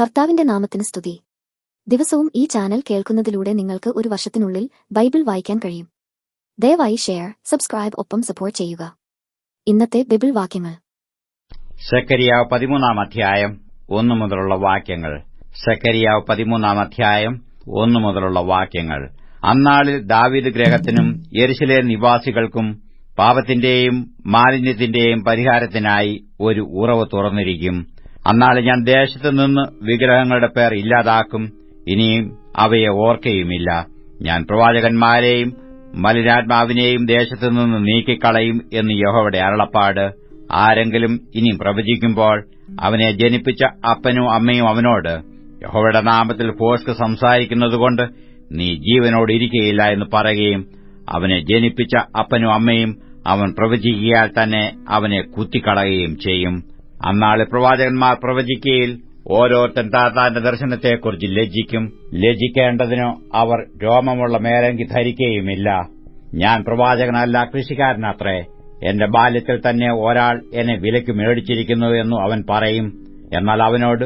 കർത്താവിന്റെ നാമത്തിന് സ്തുതി. ദിവസവും ഈ ചാനൽ കേൾക്കുന്നതിലൂടെ നിങ്ങൾക്ക് ഒരു വർഷത്തിനുള്ളിൽ ബൈബിൾ വായിക്കാൻ കഴിയും. ദയവായി ഷെയർ സബ്സ്ക്രൈബ് ഒപ്പം സപ്പോർട്ട് ചെയ്യുക. ഇന്നത്തെ ബൈബിൾ വാക്യങ്ങൾ. സെക്കരിയാവ് പതിമൂന്നാം അധ്യായം ഒന്നു മുതലുള്ള വാക്യങ്ങൾ. സെക്കരിയാവ് പതിമൂന്നാം അധ്യായം ഒന്നു മുതലുള്ള വാക്യങ്ങൾ. അന്നാളിൽ ദാവീദ് ഗ്രഹത്തിനും യെരുശലേ നിവാസികൾക്കും പാപത്തിന്റെയും മാലിന്യത്തിന്റെയും പരിഹാരത്തിനായി ഒരു ഉറവ് തുറന്നിരിക്കും. അന്നാളിൽ ഞാൻ ദേശത്തു നിന്ന് വിഗ്രഹങ്ങളുടെ പേർ ഇല്ലാതാക്കും ഇനിയും അവയെ ഓർക്കയുമില്ല. ഞാൻ പ്രവാചകന്മാരെയും മലിനാത്മാവിനെയും ദേശത്തു നിന്ന് നീക്കിക്കളയും എന്ന് യഹോവയുടെ അരുളപ്പാട്. ആരെങ്കിലും ഇനി പ്രവചിക്കുമ്പോൾ അവനെ ജനിപ്പിച്ച അപ്പനും അമ്മയും അവനോട് യഹോവയുടെ നാമത്തിൽ ഫോഷ്ക്ക് സംസാരിക്കുന്നതുകൊണ്ട് നീ ജീവനോടിരിക്കയില്ല എന്ന് പറയുകയും അവനെ ജനിപ്പിച്ച അപ്പനും അമ്മയും അവൻ പ്രവചിക്കിയാൽ തന്നെ അവനെ കുത്തിക്കളയുകയും ചെയ്യും. അന്നാളെ പ്രവാചകന്മാർ പ്രവചിക്കയിൽ ഓരോരുത്തൻ താത്താന്റെ ദർശനത്തെക്കുറിച്ച് ലജ്ജിക്കും. ലജ്ജിക്കേണ്ടതിനോ അവർ രോമമുള്ള മേലങ്കി ധരിക്കുകയുമില്ല ഞാൻ പ്രവാചകനല്ല കൃഷിക്കാരനത്രേ. എന്റെ ബാല്യത്തിൽ തന്നെ ഒരാൾ എന്നെ വിലയ്ക്ക് മേടിച്ചിരിക്കുന്നു എന്നു അവൻ പറയും. എന്നാൽ അവനോട്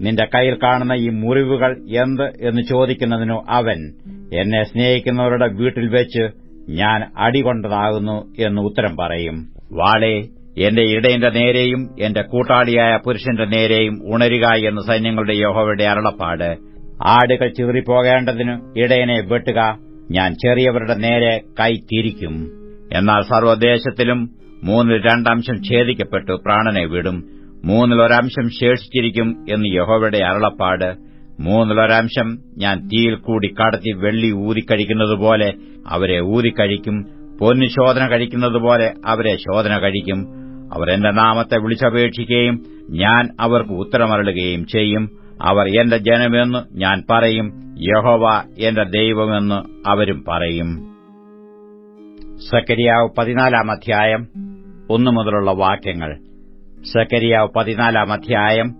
നിന്റെ കയ്യിൽ കാണുന്ന ഈ മുറിവുകൾ എന്ത് എന്ന് ചോദിക്കുന്നതിനു അവൻ എന്നെ സ്നേഹിക്കുന്നവരുടെ വീട്ടിൽ വെച്ച് ഞാൻ അടികൊണ്ടതാകുന്നു എന്ന് ഉത്തരം പറയും. വാളെ എന്റെ ഇടയന്റെ നേരെയും എന്റെ കൂട്ടാളിയായ പുരുഷന്റെ നേരെയും ഉണരുക എന്ന് സൈന്യങ്ങളുടെ യഹോവയുടെ അരുളപ്പാട്. ആടുകൾ ചിതറിപ്പോകേണ്ടതിന് ഇടയനെ വെട്ടുക. ഞാൻ ചെറിയവരുടെ നേരെ കൈ തിരിക്കും. എന്നാൽ സർവദേശത്തിലും മൂന്നിൽ രണ്ടംശം ഛേദിക്കപ്പെട്ടു പ്രാണനെ വിടും. മൂന്നിലൊരംശം ശേഷിച്ചിരിക്കും എന്ന് യഹോവയുടെ അരുളപ്പാട്. മൂന്നിലൊരംശം ഞാൻ തീയിൽ കൂടി കടത്തി വെള്ളി ഊതിക്കഴിക്കുന്നതുപോലെ അവരെ ഊതിക്കഴിക്കും. പൊന്നു ശോധന കഴിക്കുന്നതുപോലെ അവരെ ശോധന കഴിക്കും. അവർ എന്റെ നാമത്തെ വിളിച്ചപേക്ഷിക്കുകയും ഞാൻ അവർക്ക് ഉത്തരമരളുകയും ചെയ്യും. അവർ എന്റെ ജനമെന്ന് ഞാൻ പറയും. യഹോവ എന്റെ ദൈവമെന്ന് അവരും പറയും. സക്കരിയാവ് പതിനാലാം അധ്യായം ഒന്നു മുതലുള്ള വാക്യങ്ങൾ. സക്കരിയാവ് പതിനാലാം അധ്യായം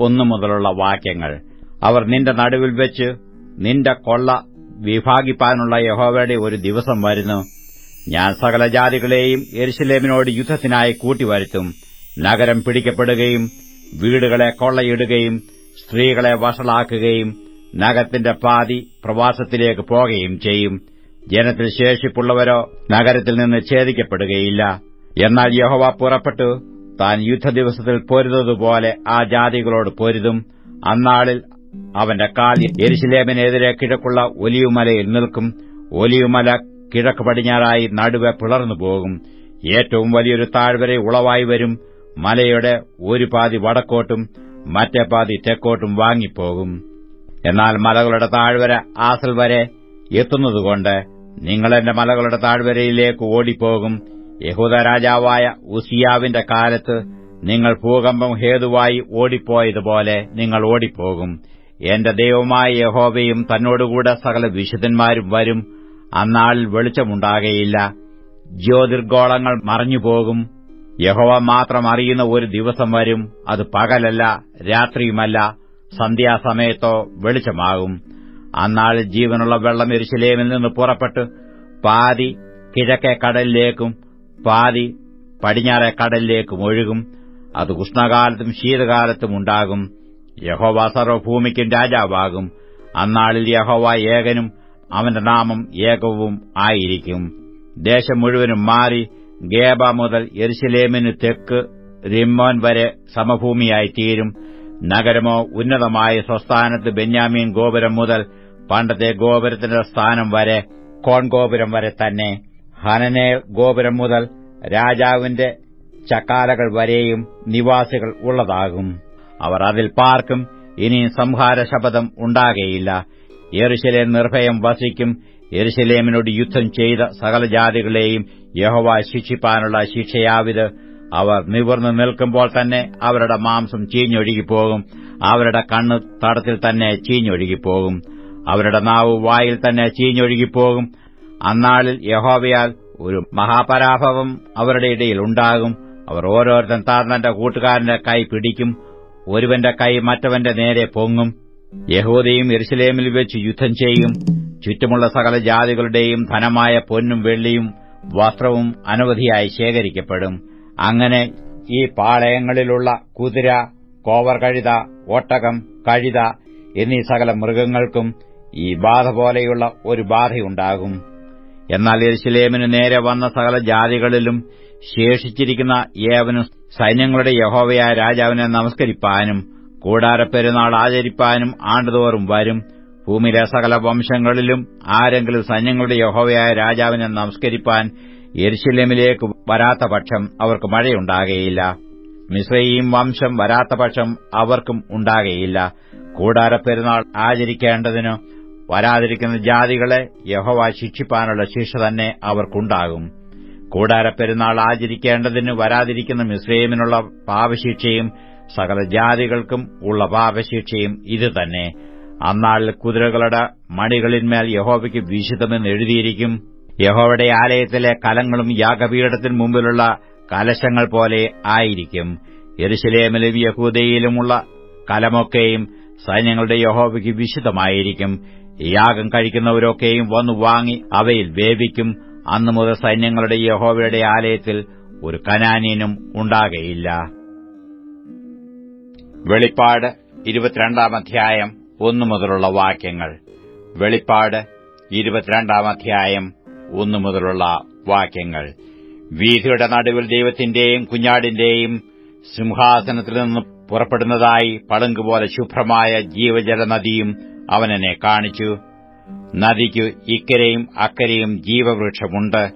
ഒന്നു മുതലുള്ള വാക്യങ്ങൾ. അവർ നിന്റെ നടുവിൽ വെച്ച് നിന്റെ കൊള്ള വിഭാഗിപ്പാനുള്ള യഹോവയുടെ ഒരു ദിവസം വരുന്നു. ഞാൻ സകല ജാതികളെയും എരിശിലേമിനോട് യുദ്ധത്തിനായി കൂട്ടിവരുത്തും. നഗരം പിടിക്കപ്പെടുകയും വീടുകളെ കൊള്ളയിടുകയും സ്ത്രീകളെ വഷളാക്കുകയും നഗരത്തിന്റെ പാതി പ്രവാസത്തിലേക്ക് പോകുകയും ചെയ്യും. ജനത്തിൽ ശേഷിപ്പുള്ളവരോ നഗരത്തിൽ നിന്ന് ഛേദിക്കപ്പെടുകയില്ല. എന്നാൽ യഹോവ പുറപ്പെട്ടു. താൻ യുദ്ധദിവസത്തിൽ പൊരുതതുപോലെ ആ ജാതികളോട് പൊരുതും. അന്നാളിൽ അവന്റെ കാൽ എരിശിലേമിനെതിരെ കിഴക്കുള്ള ഒലിയുമലയിൽ നിൽക്കും. ഒലിയുമല കിഴക്ക് പടിഞ്ഞാറായി നടുവെ പിളർന്നു പോകും. ഏറ്റവും വലിയൊരു താഴ്വര ഉളവായി വരും. മലയുടെ ഒരു പാതി വടക്കോട്ടും മറ്റേ പാതി തെക്കോട്ടും വാങ്ങിപ്പോകും. എന്നാൽ മലകളുടെ താഴ്വര ആസൽ വരെ എത്തുന്നതുകൊണ്ട് നിങ്ങളെന്റെ മലകളുടെ താഴ്വരയിലേക്ക് ഓടിപ്പോകും. യഹൂദ രാജാവായ ഉസിയാവിന്റെ കാലത്ത് നിങ്ങൾ ഭൂകമ്പം ഹേതുവായി ഓടിപ്പോയതുപോലെ നിങ്ങൾ ഓടിപ്പോകും. എന്റെ ദൈവമായ യഹോവയും തന്നോടുകൂടെ സകല വിശുദ്ധന്മാരും വരും. അന്നാളിൽ വെളിച്ചമുണ്ടാകയില്ല. ജ്യോതിർഗോളങ്ങൾ മറിഞ്ഞുപോകും. യഹോവ മാത്രം അറിയുന്ന ഒരു ദിവസം വരും. അത് പകലല്ല രാത്രിയുമല്ല. സന്ധ്യാസമയത്തോ വെളിച്ചമാകും. അന്നാൾ ജീവനുള്ള വെള്ളം എരിശിലേമിൽ നിന്ന് പുറപ്പെട്ട് പാതി കിഴക്കേ കടലിലേക്കും പാതി പടിഞ്ഞാറേ കടലിലേക്കും ഒഴുകും. അത് ഉഷ്ണകാലത്തും ശീതകാലത്തും ഉണ്ടാകും. യഹോവ സർവഭൂമിക്കും രാജാവാകും. അന്നാളിൽ യഹോവ ഏകനും അവന്റെ നാമം ഏകവും ആയിരിക്കും. ദേശം മുഴുവനും മാറി ഗേബ മുതൽ എരുശലേമിനു തെക്ക് റിമ്മോൻ വരെ സമഭൂമിയായി തീരും നഗരമോ ഉന്നതമായ സ്വസ്ഥാനത്ത് ബെന്യാമീൻ ഗോപുരം മുതൽ പണ്ടത്തെ ഗോപുരത്തിന്റെ സ്ഥാനം വരെ കോൺഗോപുരം വരെ തന്നെ. ഹനനേൽ ഗോപുരം മുതൽ രാജാവിന്റെ ചക്കാലകൾ വരെയും നിവാസികൾ ഉള്ളതാകും. അവർ അതിൽ പാർക്കും ഇനി സംഹാര ശപഥം ഉണ്ടാകയില്ല. യെറുശലേം നിർഭയം വസിക്കും. യെരുശലേമിനോട് യുദ്ധം ചെയ്ത സകല ജാതികളെയും യഹോവ ശിക്ഷിപ്പാനുള്ള ശിക്ഷയാവിത്. അവർ നിവർന്നു നിൽക്കുമ്പോൾ തന്നെ അവരുടെ മാംസം ചീഞ്ഞൊഴുകിപ്പോകും. അവരുടെ കണ്ണ് തടത്തിൽ തന്നെ ചീഞ്ഞൊഴുകിപ്പോകും. അവരുടെ നാവ് വായിൽ തന്നെ ചീഞ്ഞൊഴുകിപ്പോകും. അന്നാളിൽ യഹോവയാൽ ഒരു മഹാപരാഭവം അവരുടെ ഇടയിൽ ഉണ്ടാകും. അവർ ഓരോരുത്തൻ താർന്നന്റെ കൂട്ടുകാരന്റെ കൈ പിടിക്കും. ഒരുവന്റെ കൈ മറ്റവന്റെ നേരെ പൊങ്ങും. യഹൂദയും എരുസലേമിൽ വെച്ച് യുദ്ധം ചെയ്യും. ചുറ്റുമുള്ള സകല ജാതികളുടെയും ധനമായ പൊന്നും വെള്ളിയും വസ്ത്രവും അനവധിയായി ശേഖരിക്കപ്പെടും. അങ്ങനെ ഈ പാളയങ്ങളിലുള്ള കുതിര കോവർ കഴുത ഒട്ടകം കഴുത എന്നീ സകല മൃഗങ്ങൾക്കും ഈ ബാധ പോലെയുള്ള ഒരു ബാധയുണ്ടാകും. എന്നാൽ എരുസലേമിന് നേരെ വന്ന സകല ജാതികളിലും ശേഷിച്ചിരിക്കുന്ന ഏവനും സൈന്യങ്ങളുടെ യഹോവയായ രാജാവിനെ നമസ്കരിപ്പാനും കൂടാരപ്പെരുന്നാൾ ആചരിപ്പാനും ആണ്ടുതോറും വരും. ഭൂമിയിലെ സകല വംശങ്ങളിലും ആരെങ്കിലും സൈന്യങ്ങളുടെ യഹോവയായ രാജാവിനെ നമസ്കരിപ്പാൻ എരിശിലമിലേക്ക് വരാത്ത പക്ഷം അവർക്ക് മഴയുണ്ടാകയില്ല. മിശ്രയും വംശം വരാത്ത പക്ഷം അവർക്കും ഉണ്ടാകയില്ല. കൂടാരപ്പെരുന്നാൾ ആചരിക്കേണ്ടതിനു വരാതിരിക്കുന്ന ജാതികളെ യഹോവ ശിക്ഷിപ്പാനുള്ള ശിക്ഷ തന്നെ അവർക്കുണ്ടാകും. കൂടാരപ്പെരുന്നാൾ ആചരിക്കേണ്ടതിന് വരാതിരിക്കുന്ന മിശ്രയമിനുള്ള പാപശിക്ഷയും സകല ജാതികൾക്കും ഉള്ള പാപശിക്ഷയും ഇതുതന്നെ. അന്നാളിൽ കുതിരകളുടെ മണികളിന്മേൽ യഹോവയ്ക്ക് വിശുദ്ധമെന്ന് എഴുതിയിരിക്കും. യഹോവയുടെ ആലയത്തിലെ കലങ്ങളും യാഗപീഠത്തിന് മുമ്പിലുള്ള കലശങ്ങൾ പോലെ ആയിരിക്കും. എരുശലേമിലും യഹൂദയിലുമുള്ള കലമൊക്കെയും സൈന്യങ്ങളുടെ യഹോവയ്ക്ക് വിശുദ്ധമായിരിക്കും. യാഗം കഴിക്കുന്നവരൊക്കെയും വന്നു വാങ്ങി അവയിൽ വേവിക്കും. അന്നു മുതൽ സൈന്യങ്ങളുടെ യഹോവയുടെ ആലയത്തിൽ ഒരു കനാനീനും ഉണ്ടാകയില്ല. വെളിപ്പാട് ഇരുപത്തിരണ്ടാം അധ്യായം ഒന്നു മുതലുള്ള വാക്യങ്ങൾ. വെളിപ്പാട് ഇരുപത്തിരണ്ടാം അധ്യായം ഒന്നു മുതലുള്ള വാക്യങ്ങൾ. വീഥിയുടെ നടുവിൽ ദൈവത്തിന്റെയും കുഞ്ഞാടിന്റെയും സിംഹാസനത്തിൽ നിന്ന് പുറപ്പെടുന്നതായി പളുങ്കുപോലെ ശുഭ്രമായ ജീവജല നദിയും അവനെന്നെ കാണിച്ചു. നദിക്കു ഇക്കരയും അക്കരെയും ജീവവൃക്ഷമുണ്ട്.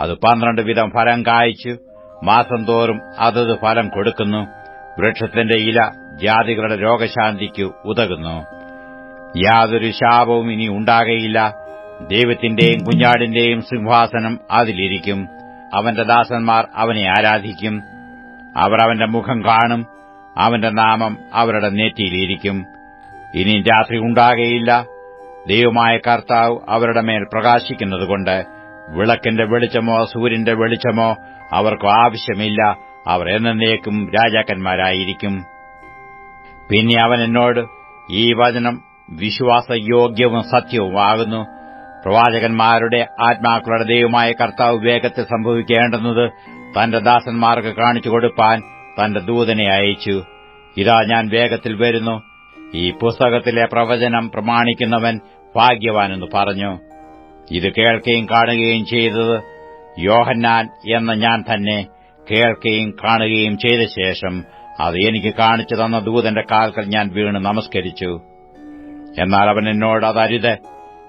അത് പന്ത്രണ്ട് വിധം ഫലം കായ്ച്ചു. മാസം തോറും അതത് ഫലം കൊടുക്കുന്നു. വൃക്ഷത്തിന്റെ ഇല ജാതികളുടെ രോഗശാന്തിക്കു ഉതകുന്നു. യാതൊരു ശാപവും ഇനി ഉണ്ടാകയില്ല. ദൈവത്തിന്റെയും കുഞ്ഞാടിന്റെയും സിംഹാസനം അതിലിരിക്കും. അവന്റെ ദാസന്മാർ അവനെ ആരാധിക്കും. അവർ അവന്റെ മുഖം കാണും. അവന്റെ നാമം അവരുടെ നെറ്റിയിലിരിക്കും. ഇനി രാത്രി ഉണ്ടാകയില്ല. ദൈവമായ കർത്താവ് അവരുടെ മേൽ പ്രകാശിക്കുന്നതുകൊണ്ട് വിളക്കിന്റെ വെളിച്ചമോ സൂര്യന്റെ വെളിച്ചമോ അവർക്ക് ആവശ്യമില്ല. അവർ എന്നേക്കും രാജാക്കന്മാരായിരിക്കും. പിന്നെ അവൻ എന്നോട് ഈ വചനം വിശ്വാസയോഗ്യവും സത്യവുമാകുന്നു. പ്രവാചകന്മാരുടെ ആത്മാക്കളുടെ ദൈവമായ കർത്താവ് വേഗത്തിൽ സംഭവിക്കേണ്ടുന്നത് തന്റെ ദാസന്മാർക്ക് കാണിച്ചു കൊടുപ്പാൻ തന്റെ ദൂതനെ അയച്ചു. ഇതാ ഞാൻ വേഗത്തിൽ വരുന്നു. ഈ പുസ്തകത്തിലെ പ്രവചനം പ്രമാണിക്കുന്നവൻ ഭാഗ്യവാനെന്ന് പറഞ്ഞു. ഇത് കേൾക്കുകയും കാണുകയും ചെയ്തത് യോഹന്നാൻ എന്ന ഞാൻ തന്നെ. കേൾക്കുകയും കാണുകയും ചെയ്ത ശേഷം അത് എനിക്ക് കാണിച്ചു തന്ന ദൂതന്റെ കാൽക്കൽ ഞാൻ വീണ് നമസ്കരിച്ചു. എന്നാൽ അവൻ എന്നോട് അതരുത്.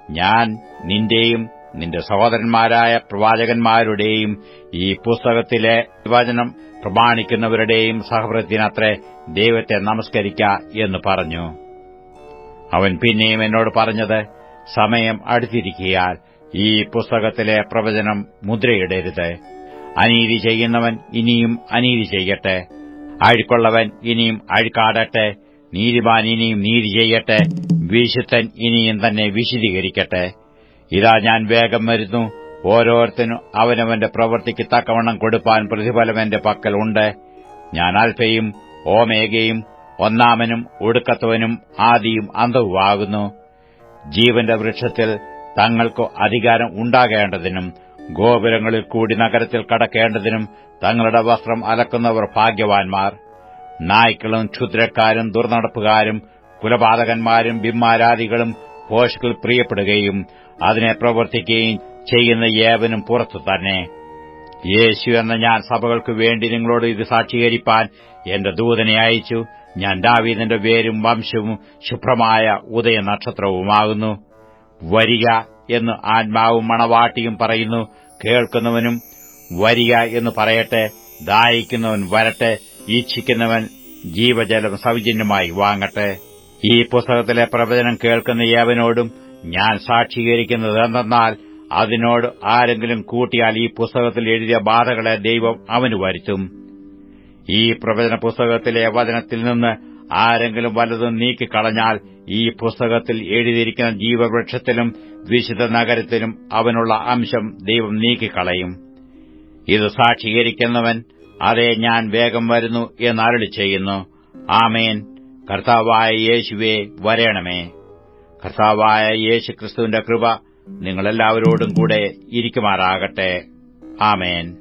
ഞാൻ നിന്റെയും നിന്റെ സഹോദരന്മാരായ പ്രവാചകന്മാരുടെയും ഈ പുസ്തകത്തിലെ വചനം പ്രമാണിക്കുന്നവരുടെയും സഹവൃത്തിനത്രേ ദൈവത്തെ നമസ്കരിക്ക എന്ന് പറഞ്ഞു. അവൻ പിന്നെയും എന്നോട് പറഞ്ഞത് സമയം അടുത്തിരിക്കിയാൽ ഈ പുസ്തകത്തിലെ പ്രവചനം മുദ്രയിടരുത്. അനീതി ചെയ്യുന്നവൻ ഇനിയും അനീതി ചെയ്യട്ടെ. അഴുക്കുള്ളവൻ ഇനിയും അഴുക്കാടട്ടെ. നീതിമാൻ ഇനിയും നീതി ചെയ്യട്ടെ. വിശുദ്ധൻ ഇനിയും തന്നെ വിശദീകരിക്കട്ടെ. ഇതാ ഞാൻ വേഗം വരുന്നു. ഓരോരുത്തനും അവനവന്റെ പ്രവൃത്തിക്ക് തക്കവണ്ണം കൊടുപ്പാൻ പ്രതിഫലം എന്റെ പക്കൽ ഉണ്ട്. ഞാൻ അൽഫയും ഓമേഗയും ഒന്നാമനും ഒടുക്കത്തവനും ആദിയും അന്തവുമാകുന്നു ജീവന്റെ വൃക്ഷത്തിൽ തങ്ങൾക്കു അധികാരം ഉണ്ടാകേണ്ടതിനും ഗോപുരങ്ങളിൽ കൂടി നഗരത്തിൽ കടക്കേണ്ടതിനും തങ്ങളുടെ വസ്ത്രം അലക്കുന്നവർ ഭാഗ്യവാൻമാർ നായ്ക്കളും ക്ഷുദ്രക്കാരും ദുർനടപ്പുകാരും കുലപാതകന്മാരും ബിംമാരാദികളും ഭോഷ്കൾ പ്രിയപ്പെടുകയും അതിനെ പ്രവർത്തിക്കുകയും ചെയ്യുന്ന ഏവനും പുറത്തു തന്നെ. യേശു എന്ന ഞാൻ സഭകൾക്ക് വേണ്ടി നിങ്ങളോട് ഇത് സാക്ഷീകരിപ്പാൻ എന്റെ ദൂതനെ അയച്ചു. ഞാൻ ദാവീദിന്റെ വേരും വംശവും ശുഭ്രമായ ഉദയ നക്ഷത്രവുമാകുന്നു വരിക എന്ന് ആത്മാവും മണവാട്ടിയും പറയുന്നു. കേൾക്കുന്നവനും വരിക എന്ന് പറയട്ടെ ദായിക്കുന്നവൻ വരട്ടെ ഈച്ഛിക്കുന്നവൻ ജീവജലം സൌജന്യമായി വാങ്ങട്ടെ. ഈ പുസ്തകത്തിലെ പ്രവചനം കേൾക്കുന്ന ഏവനോടും ഞാൻ സാക്ഷീകരിക്കുന്നത് എന്തെന്നാൽ അതിനോട് ആരെങ്കിലും കൂട്ടിയാൽ ഈ പുസ്തകത്തിൽ എഴുതിയ ബാധകളെ ദൈവം അവന് വരുത്തും. ഈ പ്രവചന പുസ്തകത്തിലെ വചനത്തിൽ നിന്ന് ആരെങ്കിലും വലതും നീക്കിക്കളഞ്ഞാൽ ഈ പുസ്തകത്തിൽ എഴുതിയിരിക്കുന്ന ജീവവൃക്ഷത്തിലും വിശുദ്ധ നഗരത്തിലും അവനുള്ള അംശം ദൈവം നീക്കിക്കളയും. ഇത് സാക്ഷീകരിക്കുന്നവൻ അതെ ഞാൻ വേഗം വരുന്നു എന്നരളി ചെയ്യുന്നു. ആമേൻ. കർത്താവായ യേശുവേ വരേണമേ. കർത്താവായ യേശു ക്രിസ്തുവിന്റെ കൃപ നിങ്ങളെല്ലാവരോടും കൂടെ ഇരിക്കുമാറാകട്ടെ. ആമേൻ.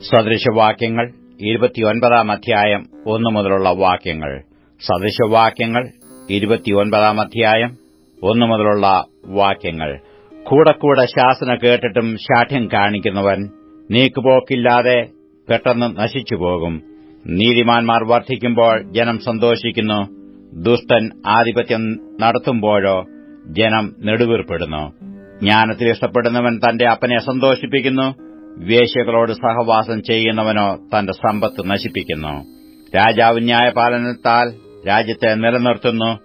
സദൃശവാക്യങ്ങൾ ഇരുപത്തിയൊൻപതാം അധ്യായം ഒന്നു മുതലുള്ള വാക്യങ്ങൾ. സദൃശവാക്യങ്ങൾ ഇരുപത്തിയൊൻപതാം അധ്യായം ഒന്നു മുതലുള്ള വാക്യങ്ങൾ. കൂടെ കൂടെ ശാസന കേട്ടിട്ടും ശാഠ്യം കാണിക്കുന്നവൻ നീക്കുപോക്കില്ലാതെ പെട്ടെന്ന് നശിച്ചുപോകും. നീതിമാന്മാർ വർദ്ധിക്കുമ്പോൾ ജനം സന്തോഷിക്കുന്നു. ദുഷ്ടൻ ആധിപത്യം നടത്തുമ്പോഴോ ജനം നെടുവീർപ്പെടുന്നു. ജ്ഞാനത്തിൽ ഇഷ്ടപ്പെടുന്നവൻ തന്റെ അപ്പനെ സന്തോഷിപ്പിക്കുന്നു. വേശ്യകളോട് സഹവാസം ചെയ്യുന്നവനോ തന്റെ സമ്പത്ത് നശിപ്പിക്കുന്നു. രാജാവ് ന്യായപാലനത്താൽ രാജ്യത്തെ നിലനിർത്തുന്നു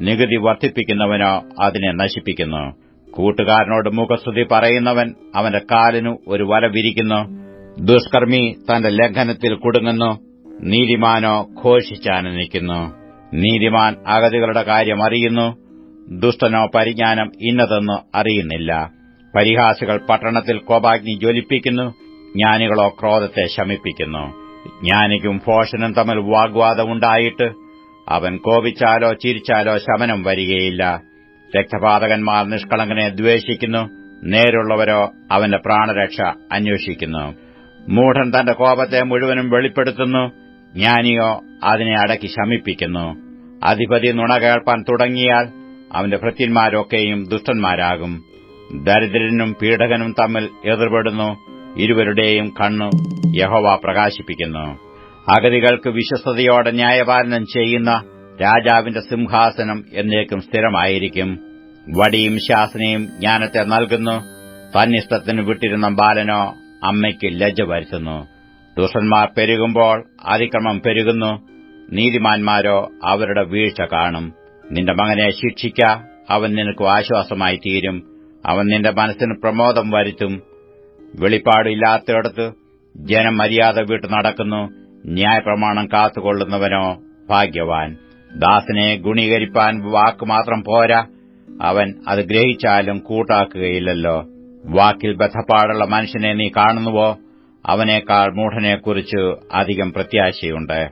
നികുതി വർദ്ധിപ്പിക്കുന്നവനോ അതിനെ നശിപ്പിക്കുന്നു. കൂട്ടുകാരനോട് മുഖസ്തുതി പറയുന്നവൻ അവന്റെ കാലിനു ഒരു വല വിരിക്കുന്നു. ദുഷ്കർമ്മി തന്റെ ലംഘനത്തിൽ കുടുങ്ങുന്നു. നീതിമാനോ ഘോഷിച്ചാനനിക്കുന്നു നീതിമാൻ അഗതികളുടെ കാര്യം അറിയുന്നു. ദുഷ്ടനോ പരിജ്ഞാനം ഇന്നതെന്ന് അറിയുന്നില്ല. പരിഹാസികൾ പട്ടണത്തിൽ കോപാഗ്നി ജ്വലിപ്പിക്കുന്നു ജ്ഞാനികളോ ക്രോധത്തെ ശമിപ്പിക്കുന്നു. ജ്ഞാനിക്കും ഭോഷനും തമ്മിൽ വാഗ്വാദമുണ്ടായിട്ട് അവൻ കോപിച്ചാലോ ചിരിച്ചാലോ ശമനം വരികയില്ല. രക്തപാതകന്മാർ നിഷ്കളങ്കനെ ദ്വേഷിക്കുന്നു നേരുള്ളവരോ അവന്റെ പ്രാണരക്ഷ അന്വേഷിക്കുന്നു. മൂഢൻ തന്റെ കോപത്തെ മുഴുവനും വെളിപ്പെടുത്തുന്നു ജ്ഞാനിയോ അതിനെ അടക്കി ശമിപ്പിക്കുന്നു. അധിപതി നുണ കേൾപ്പാൻ തുടങ്ങിയാൽ അവന്റെ ഭൃത്യന്മാരൊക്കെയും ദുഷ്ടന്മാരാകും. ദരിദ്രനും പീഡകനും തമ്മിൽ എതിർപെടുന്നു. ഇരുവരുടെയും കണ്ണു യഹോവ പ്രകാശിപ്പിക്കുന്നു. അഗതികൾക്ക് വിശ്വസ്തയോടെ ന്യായപാലനം ചെയ്യുന്ന രാജാവിന്റെ സിംഹാസനം എന്നേക്കും സ്ഥിരമായിരിക്കും. വടിയും ശാസനയും ജ്ഞാനത്തെ നൽകുന്നു. തന്നിഷ്ടത്തിന് വിട്ടിരുന്ന ബാലനോ അമ്മയ്ക്ക് ലജ്ജ വരുത്തുന്നു. ദുഷന്മാർ പെരുകുമ്പോൾ അതിക്രമം പെരുകുന്നു. നീതിമാന്മാരോ അവരുടെ വീഴ്ച കാണും. നിന്റെ മകനെ ശിക്ഷിക്ക അവൻ നിനക്ക് ആശ്വാസമായി തീരും അവൻ നിന്റെ മനസ്സിന് പ്രമോദം വരുത്തും. വെളിപ്പാടില്ലാത്തയിടത്ത് ജനം മര്യാദ വിട്ടു നടക്കുന്നു. ന്യായപ്രമാണം കാത്തുകൊള്ളുന്നവനോ ഭാഗ്യവാൻ. ദാസനെ ഗുണീകരിപ്പാൻ വാക്ക് മാത്രം പോരാ. അവൻ അത് ഗ്രഹിച്ചാലും കൂട്ടാക്കുകയില്ലല്ലോ. വാക്കിൽ ബദ്ധപ്പാടുള്ള മനുഷ്യനെ നീ കാണുന്നുവോ? അവനേക്കാൾ മൂഢനെക്കുറിച്ച് അധികം പ്രത്യാശയുണ്ട്.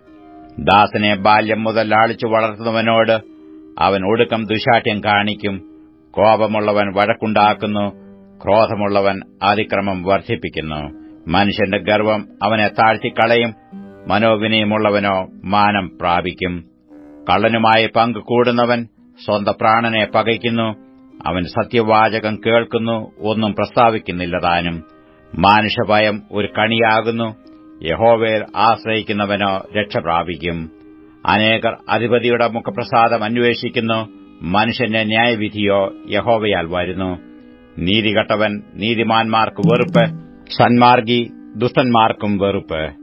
ദാസനെ ബാല്യം മുതൽ ലാളിച്ചു വളർത്തുന്നവനോട് അവൻ ഒടുക്കം ദുശാഠ്യം കാണിക്കും. കോപമുള്ളവൻ വഴക്കുണ്ടാക്കുന്നു ക്രോധമുള്ളവൻ അതിക്രമം വർദ്ധിപ്പിക്കുന്നു. മനുഷ്യന്റെ ഗർവം അവനെ താഴ്ത്തിക്കളയും മനോവിനയമുള്ളവനോ മാനം പ്രാപിക്കും. കള്ളനുമായി പങ്കു കൂടുന്നവൻ സ്വന്തം പ്രാണനെ പകയ്ക്കുന്നു അവൻ സത്യവാചകം കേൾക്കുന്നു ഒന്നും പ്രസ്താവിക്കുന്നില്ല താനും. മാനുഷഭയം ഒരു കണിയാകുന്നു യഹോവയിൽ ആശ്രയിക്കുന്നവനോ രക്ഷ പ്രാപിക്കും അനേകർ അധിപതിയുടെ മുഖപ്രസാദം അന്വേഷിക്കുന്നു മനുഷ്യന്റെ ന്യായവിധിയോ യഹോവയാൽ വരുന്നു. നീതികെട്ടവൻ നീതിമാന്മാർക്ക് വെറുപ്പ് സന്മാർഗി ദുഷ്ടന്മാർക്കും വെറുപ്പ്.